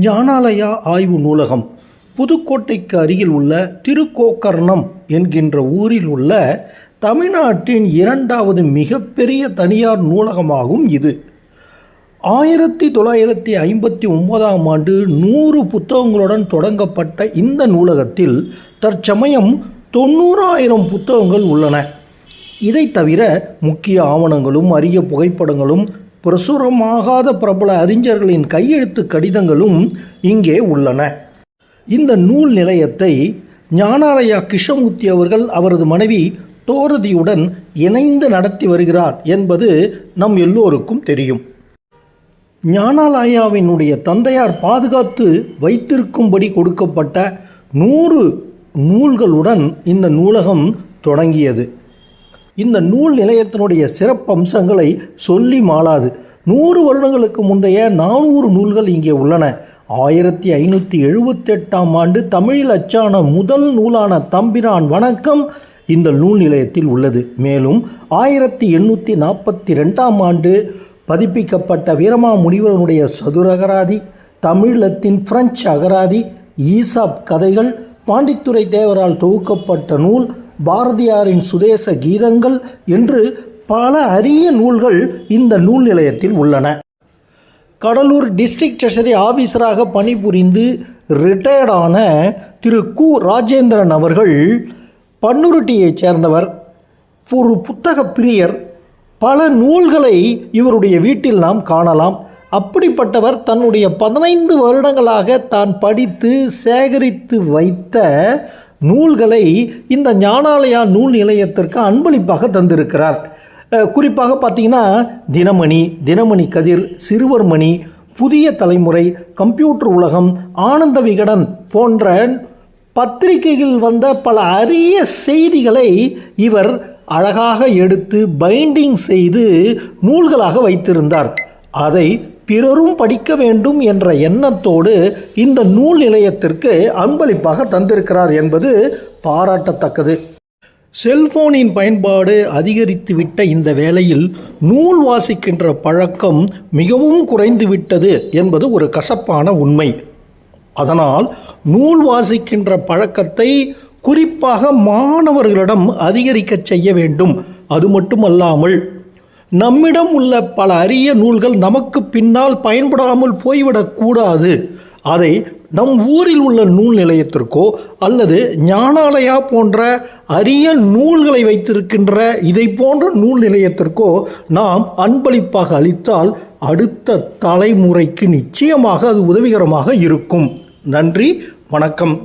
ஞானாலயா ஆய்வு நூலகம் புதுக்கோட்டைக்கு அருகில் உள்ள திருக்கோக்கர்ணம் என்கின்ற ஊரில் உள்ள தமிழ்நாட்டின் இரண்டாவது மிகப்பெரிய தனியார் நூலகமாகும் இது. ஆயிரத்தி தொள்ளாயிரத்தி ஐம்பத்தி ஒன்பதாம் ஆண்டு நூறு புத்தகங்களுடன் தொடங்கப்பட்ட இந்த நூலகத்தில் தற்சமயம் தொண்ணூறாயிரம் புத்தகங்கள் உள்ளன. இதை தவிர முக்கிய ஆவணங்களும் அரிய புகைப்படங்களும் பிரசுரமாகாத பிரபல அறிஞர்களின் கையெழுத்து கடிதங்களும் இங்கே உள்ளன. இந்த நூல் நிலையத்தை ஞானாலயா கிருஷ்ணமூர்த்தி அவர்கள் அவரது மனைவி தோரதியுடன் இணைந்து நடத்தி வருகிறார் என்பது நம் எல்லோருக்கும் தெரியும். ஞானாலயாவினுடைய தந்தையார் பாதுகாத்து வைத்திருக்கும்படி கொடுக்கப்பட்ட நூறு நூல்களுடன் இந்த நூலகம் தொடங்கியது. இந்த நூல் நிலையத்தினுடைய சிறப்பம்சங்களை சொல்லி மாளாது. நூறு வருடங்களுக்கு முந்தைய நானூறு நூல்கள் இங்கே உள்ளன. ஆயிரத்தி ஐநூற்றி எழுபத்தெட்டாம் ஆண்டு தமிழில் அச்சான முதல் நூலான தம்பிரான் வணக்கம் இந்த நூல் நிலையத்தில் உள்ளது. மேலும் ஆயிரத்தி எண்ணூற்றி நாற்பத்தி ரெண்டாம் ஆண்டு பதிப்பிக்கப்பட்ட வீரமா முனிவரனுடைய சதுரகராதி தமிழத்தின் பிரெஞ்சு அகராதி ஈசாப் கதைகள் பாண்டித்துரை தேவரால் தொகுக்கப்பட்ட நூல் பாரதியாரின் சுதேச கீதங்கள் என்று பல அரிய நூல்கள் இந்த நூல் நிலையத்தில் உள்ளன. கடலூர் டிஸ்ட்ரிக்ட் ட்ரெஷரி ஆஃபீஸராக பணிபுரிந்து ரிட்டையர்டான திரு கு. ராஜேந்திரன் அவர்கள் பன்னுருட்டியைச் சேர்ந்தவர். ஒரு புத்தக பிரியர். பல நூல்களை இவருடைய வீட்டில் நாம் காணலாம். அப்படிப்பட்டவர் தன்னுடைய பதினைந்து வருடங்களாக தான் படித்து சேகரித்து வைத்த நூல்களை இந்த ஞானாலயா நூல் நிலையத்திற்கு அன்பளிப்பாக தந்திருக்கிறார். குறிப்பாக பார்த்தீங்கன்னா தினமணி தினமணி கதிர் சிறுவர்மணி புதிய தலைமுறை கம்ப்யூட்டர் உலகம் ஆனந்த விகடன் போன்ற பத்திரிகையில் வந்த பல அரிய செய்திகளை இவர் அழகாக எடுத்து பைண்டிங் செய்து நூல்களாக வைத்திருந்தார். அதை பிறரும் படிக்க வேண்டும் என்ற எண்ணத்தோடு இந்த நூல் நிலையத்திற்கு அன்பளிப்பாக தந்திருக்கிறார் என்பது பாராட்டத்தக்கது. செல்போனின் பயன்பாடு அதிகரித்துவிட்ட இந்த வேளையில் நூல் வாசிக்கின்ற பழக்கம் மிகவும் குறைந்துவிட்டது என்பது ஒரு கசப்பான உண்மை. அதனால் நூல் வாசிக்கின்ற பழக்கத்தை குறிப்பாக மாணவர்களிடம் அதிகரிக்கச் செய்ய வேண்டும். அது மட்டுமல்லாமல் நம்மிடம் உள்ள பல அரிய நூல்கள் நமக்கு பின்னால் பயன்படாமல் போய்விடக்கூடாது அதை நம் ஊரில் உள்ள நூல் நிலையத்திற்கோ அல்லது ஞானாலயா போன்ற அரிய நூல்களை வைத்திருக்கின்ற இதை போன்ற நூல் நிலையத்திற்கோ நாம் அன்பளிப்பாக அளித்தால் அடுத்த தலைமுறைக்கு நிச்சயமாக அது உதவிகரமாக இருக்கும். நன்றி வணக்கம்.